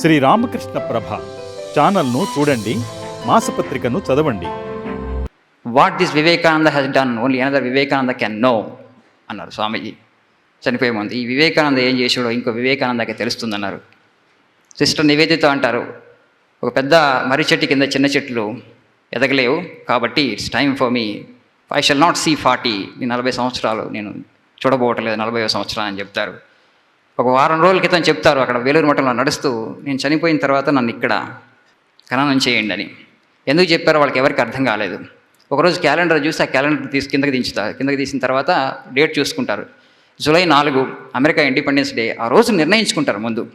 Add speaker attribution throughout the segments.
Speaker 1: శ్రీ రామకృష్ణ ప్రభ ఛానల్ను చూడండి మాసపత్రికను చదవండి.
Speaker 2: What this Vivekananda has done only another Vivekananda can know అన్నారు స్వామీజీ. చనిపోయే ముందు ఈ వివేకానంద ఏం చేసాడో ఇంకో వివేకానందకి తెలుస్తుందన్నారు. సిస్టర్ నివేదిత అంటారు ఒక పెద్ద మర్రి చెట్టు కింద చిన్న చెట్లు ఎదగలేవు కాబట్టి it's time for me I shall not see forty నేను నలభై సంవత్సరాలు నేను చూడబోవట్లేదు నలభై సంవత్సరాలు అని చెప్తారు. ఒక వారం రోజుల క్రితం చెప్తారు అక్కడ వేలూరు మఠంలో నడుస్తూ నేను చనిపోయిన తర్వాత నన్ను ఇక్కడ ఖననం చేయండి అని. ఎందుకు చెప్పారో వాళ్ళకి ఎవరికి అర్థం కాలేదు. ఒకరోజు క్యాలెండర్ చూసి ఆ క్యాలెండర్ తీసి కిందకి దించుతారు కిందకి తీసిన తర్వాత డేట్ చూసుకుంటారు. జూలై నాలుగు అమెరికా ఇండిపెండెన్స్ డే. ఆ రోజు నిర్ణయించుకుంటారు ముందు.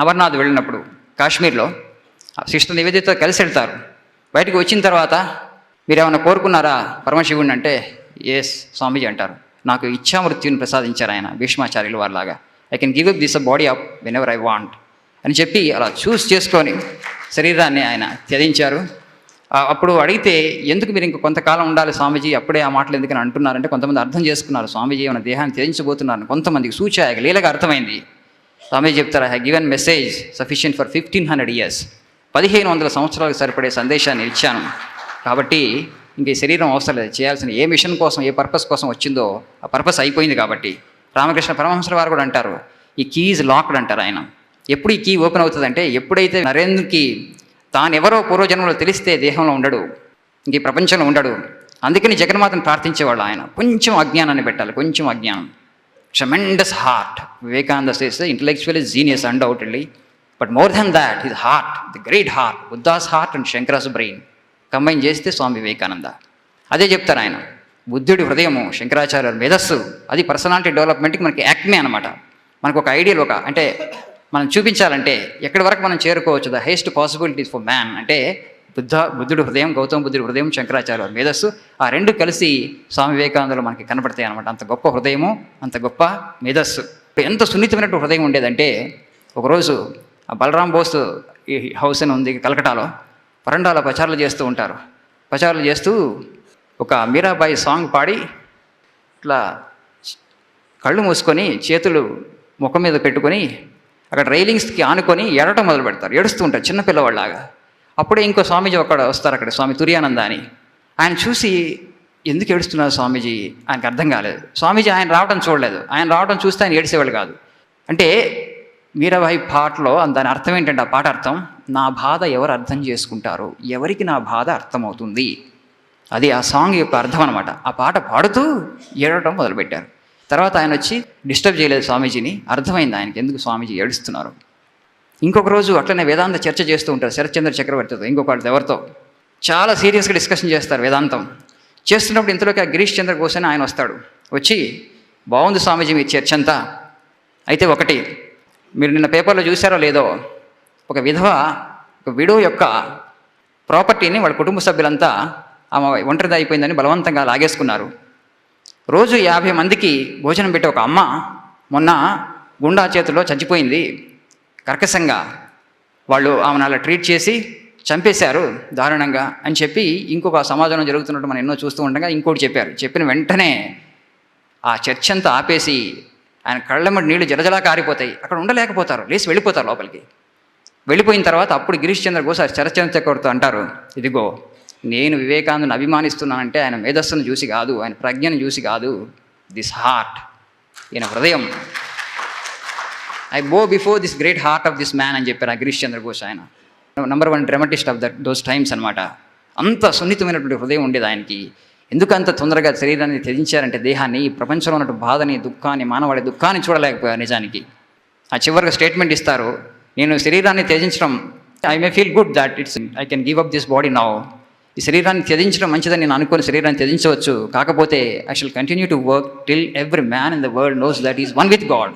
Speaker 2: అమర్నాథ్ వెళ్ళినప్పుడు కాశ్మీర్లో ఆ సిస్టర్ నివేదితో కలిసి వెళ్తారు. బయటకు వచ్చిన తర్వాత మీరు ఏమైనా కోరుకున్నారా పరమశివుడిని అంటే ఎస్ స్వామీజీ అంటారు. నాకు ఇచ్చామృత్యుని ప్రసాదించారు ఆయన భీష్మాచార్యులు వారిలాగా. I can give up this body up whenever I want అని చెప్పి అలా చూస్ చేసుకొని శరీరాన్ని ఆయన త్యజించారు. అప్పుడు అడిగితే ఎందుకు మీరు ఇంక కొంతకాలం ఉండాలి స్వామీజీ? అప్పుడే ఆ మాటలు ఎందుకని అంటున్నారంటే కొంతమంది అర్థం చేసుకున్నారు. స్వామీజీ మన దేహాన్ని త్యజించబోతున్నారు? కొంతమందికి సూచాయక లీలగా అర్థమైంది. స్వామీజీ చెప్తారు I have given message sufficient for fifteen hundred years పదిహేను వందల సంవత్సరాలకు సరిపడే సందేశాన్ని ఇచ్చాను. కాబట్టి ఇంక ఈ శరీరం అవసరం లేదు. చేయాల్సిన ఏ మిషన్ కోసం ఏ పర్పస్ కోసం వచ్చిందో ఆ పర్పస్ అయిపోయింది కాబట్టి రామకృష్ణ పరమహంసల వారు కూడా అంటారు. ఈ కీజ్ లాక్డ్ అంటారు ఆయన. ఎప్పుడు ఈ కీ ఓపెన్ అవుతుందంటే ఎప్పుడైతే నరేంద్రకి తానెవరో పూర్వజన్మలో తెలిస్తే దేహంలో ఉండడు ఇంక ఈ ప్రపంచంలో ఉండడు. అందుకని జగన్మాతను ప్రార్థించేవాళ్ళు ఆయన. కొంచెం అజ్ఞానాన్ని పెట్టాలి కొంచెం అజ్ఞానం. Tremendous heart Vivekananda says intellectual is genius undoubtedly but more than that his heart the great heart Buddha's heart and Shankara's brain combine చేస్తే స్వామి వివేకానంద. అదే చెప్తారు ఆయన. బుద్ధుడి హృదయము శంకరాచార్య మేధస్సు అది పర్సనాలిటీ డెవలప్మెంట్కి మనకి యాక్మే అనమాట మనకు ఒక ఐడియల్ ఒక అంటే మనం చూపించాలంటే ఎక్కడి వరకు మనం చేరుకోవచ్చు? The highest possibilities for man అంటే బుద్ధ బుద్ధుడి హృదయం గౌతమ బుద్ధుడి హృదయం శంకరాచార్య మేధస్సు ఆ రెండు కలిసి స్వామి వివేకానందలో మనకి కనపడతాయి అనమాట అంత గొప్ప హృదయము అంత గొప్ప మేధస్సు. ఎంత సున్నితమైనటువంటి హృదయం ఉండేదంటే ఒకరోజు ఆ బలరాం బోస్ హౌస్ అని ఉంది కలకటాలో వరండాలో ప్రచారాలు చేస్తూ ఉంటారు. ప్రచారాలు చేస్తూ ఒక మీరాబాయి సాంగ్ పాడి ఇట్లా కళ్ళు మూసుకొని చేతులు ముఖం మీద పెట్టుకొని అక్కడ రైలింగ్స్కి ఆనుకొని ఏడటం మొదలు పెడతారు. ఏడుస్తూ ఉంటారు చిన్న పిల్లవాళ్ళలాగా. అప్పుడే ఇంకో స్వామీజీ అక్కడ వస్తారు అక్కడ స్వామి తుర్యానంద అని. ఆయన చూసి ఎందుకు ఏడుస్తున్నారు స్వామీజీ? ఆయనకు అర్థం కాలేదు. స్వామీజీ ఆయన రావడం చూడలేదు. ఆయన రావడం చూస్తే ఆయన ఏడిసేవాళ్ళు కాదు. అంటే మీరాబాయి పాటలో దాని అర్థం ఏంటంటే ఆ పాట అర్థం నా బాధ ఎవరు అర్థం చేసుకుంటారు? ఎవరికి నా బాధ అర్థమవుతుంది? అది ఆ సాంగ్ యొక్క అర్థం అనమాట ఆ పాట పాడుతూ ఏడవటం మొదలుపెట్టారు. తర్వాత ఆయన వచ్చి డిస్టర్బ్ చేయలేదు స్వామీజీని అర్థమైంది ఆయనకి ఎందుకు స్వామీజీ ఏడుస్తున్నారు? ఇంకొక రోజు అట్లనే వేదాంత చర్చ చేస్తూ ఉంటారు శరత్చంద్ర చక్రవర్తితో ఇంకొకటి ఎవరితో. చాలా సీరియస్గా డిస్కషన్ చేస్తారు వేదాంతం. చేస్తున్నప్పుడు ఇంతలోకి ఆ గిరీష్ చంద్ర ఘోష్ అని ఆయన వస్తాడు. వచ్చి బాగుంది స్వామీజీ మీ చర్చ అంతా. అయితే ఒకటి మీరు నిన్న పేపర్లో చూసారో లేదో ఒక విధవ ఒక విడో యొక్క ప్రాపర్టీని వాళ్ళ కుటుంబ సభ్యులంతా ఆమె ఒంటరిది అయిపోయిందని బలవంతంగా లాగేసుకున్నారు. రోజు యాభై మందికి భోజనం పెట్టే ఒక అమ్మ మొన్న గుండా చేతిలో చచ్చిపోయింది. కర్కశంగా వాళ్ళు ఆమెను అలా ట్రీట్ చేసి చంపేశారు దారుణంగా అని చెప్పి ఇంకొక సమాజంలో జరుగుతున్నట్టు మనం ఎన్నో చూస్తూ ఉండగా ఇంకోటి చెప్పారు. చెప్పిన వెంటనే ఆ చర్చ అంతా ఆపేసి ఆయన కళ్ళమ్మడి నీళ్ళు జలజలా కారిపోతాయి. అక్కడ ఉండలేకపోతారు. లేచి వెళ్ళిపోతారు లోపలికి. వెళ్ళిపోయిన తర్వాత అప్పుడు గిరీష్ చంద్ర ఘోష్ చరచంద్ర చక్రవర్తి అంటారు ఇదిగో నేను వివేకానందని అభిమానిస్తున్నానంటే ఆయన మేధస్సును చూసి కాదు ఆయన ప్రజ్ఞను చూసి కాదు. దిస్ హార్ట్ ఈయన హృదయం. I bow before this great heart of this man అని చెప్పారు ఆ గిరీష్ చంద్ర ఘోష్ ఆయన. Number one dramatist of that those times అనమాట అంత సున్నితమైనటువంటి హృదయం ఉండేది ఆయనకి. ఎందుకు అంత తొందరగా శరీరాన్ని త్యజించారంటే దేహాన్ని ఈ ప్రపంచంలో ఉన్నటువంటి బాధని దుఃఖాన్ని మానవాడి దుఃఖాన్ని చూడలేకపోయారు నిజానికి. ఆ చివరిగా స్టేట్మెంట్ ఇస్తారు నేను శరీరాన్ని త్యజించడం I may feel good that it's I can give up this body now ఈ శరీరాన్ని త్యజించడం మంచిదని నేను అనుకుని శరీరాన్ని త్యజించవచ్చు. కాకపోతే I shall continue to work till every man in the world knows that is one with God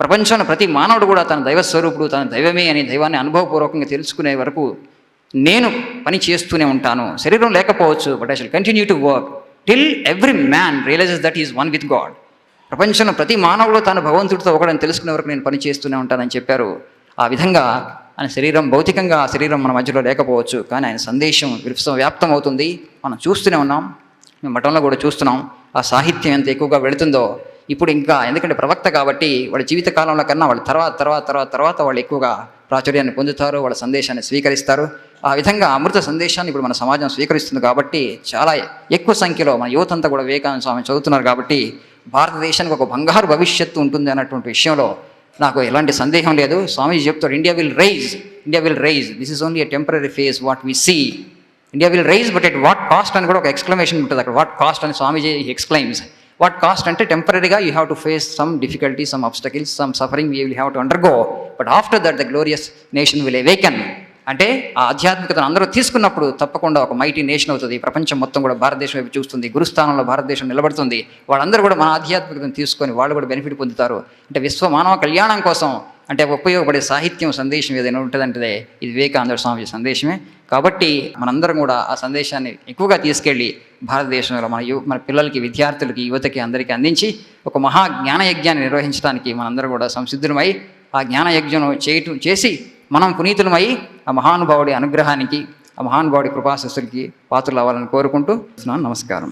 Speaker 2: ప్రపంచంలో ప్రతి మానవుడు కూడా తన దైవ స్వరూపుడు తన దైవమే అని దైవాన్ని అనుభవపూర్వకంగా తెలుసుకునే వరకు నేను పని చేస్తూనే ఉంటాను. శరీరం లేకపోవచ్చు but I shall continue to work till every man realises that is one with God ప్రపంచంలో ప్రతి మానవుడు తాను భగవంతుడితో ఒకడని తెలుసుకునే వరకు నేను పని చేస్తూనే ఉంటానని చెప్పారు. ఆ విధంగా ఆయన శరీరం భౌతికంగా ఆ శరీరం మన మధ్యలో లేకపోవచ్చు కానీ ఆయన సందేశం విశ్వ వ్యాప్తం అవుతుంది మనం చూస్తూనే ఉన్నాం మేము మఠంలో కూడా చూస్తున్నాం ఆ సాహిత్యం ఎంత ఎక్కువగా వెళుతుందో. ఇప్పుడు ఇంకా ఎందుకంటే ప్రవక్త కాబట్టి వాళ్ళ జీవిత కాలంలో కన్నా వాళ్ళ తర్వాత తర్వాత తర్వాత తర్వాత వాళ్ళు ఎక్కువగా ప్రాచుర్యాన్ని పొందుతారు వాళ్ళ సందేశాన్ని స్వీకరిస్తారు. ఆ విధంగా అమృత సందేశాన్ని ఇప్పుడు మన సమాజం స్వీకరిస్తుంది కాబట్టి చాలా ఎక్కువ సంఖ్యలో మన యువత అంతా కూడా వివేకానంద స్వామి చదువుతున్నారు కాబట్టి భారతదేశానికి ఒక బంగారు భవిష్యత్తు ఉంటుంది అన్నటువంటి విషయంలో నాకు ఎలాంటి సందేహం లేదు. స్వామీజీ చెప్తారు India will rise India will rise this is only a temporary phase what we see India will rise but at what cost అని కూడా ఒక ఎక్స్క్లమేషన్ ఉంటుంది అక్కడ. వాట్ కాస్ట్ అని స్వామీజీ ఎక్స్క్లైమ్స్ వాట్ కాస్ట్ అంటే టెంపరీగా you have to face some difficulty some obstacles some suffering you will have to undergo but after that the glorious nation will awaken అంటే ఆ ఆధ్యాత్మికతను అందరూ తీసుకున్నప్పుడు తప్పకుండా ఒక మైటీ నేషన్ అవుతుంది. ప్రపంచం మొత్తం కూడా భారతదేశం వైపు చూస్తుంది. గురుస్థానంలో భారతదేశం నిలబడుతుంది. వాళ్ళందరూ కూడా మన ఆధ్యాత్మికతను తీసుకొని వాళ్ళు కూడా బెనిఫిట్ పొందుతారు. అంటే విశ్వ మానవ కళ్యాణం కోసం అంటే ఉపయోగపడే సాహిత్యం సందేశం ఏదైనా ఉంటుందంటే ఇది వివేకానంద స్వామి సందేశమే. కాబట్టి మనందరం కూడా ఆ సందేశాన్ని ఎక్కువగా తీసుకెళ్ళి భారతదేశంలో మన యు మన పిల్లలకి విద్యార్థులకి యువతకి అందరికీ అందించి ఒక మహా జ్ఞానయజ్ఞాన్ని నిర్వహించడానికి మనందరం కూడా సంసిద్ధులమై ఆ జ్ఞానయజ్ఞం చేయటం చేసి మనం పునీతులమై ఆ మహానుభావుడి అనుగ్రహానికి ఆ మహానుభావుడి కృపాశస్సులకి పాత్రలు అవ్వాలని కోరుకుంటూ నమస్కారం.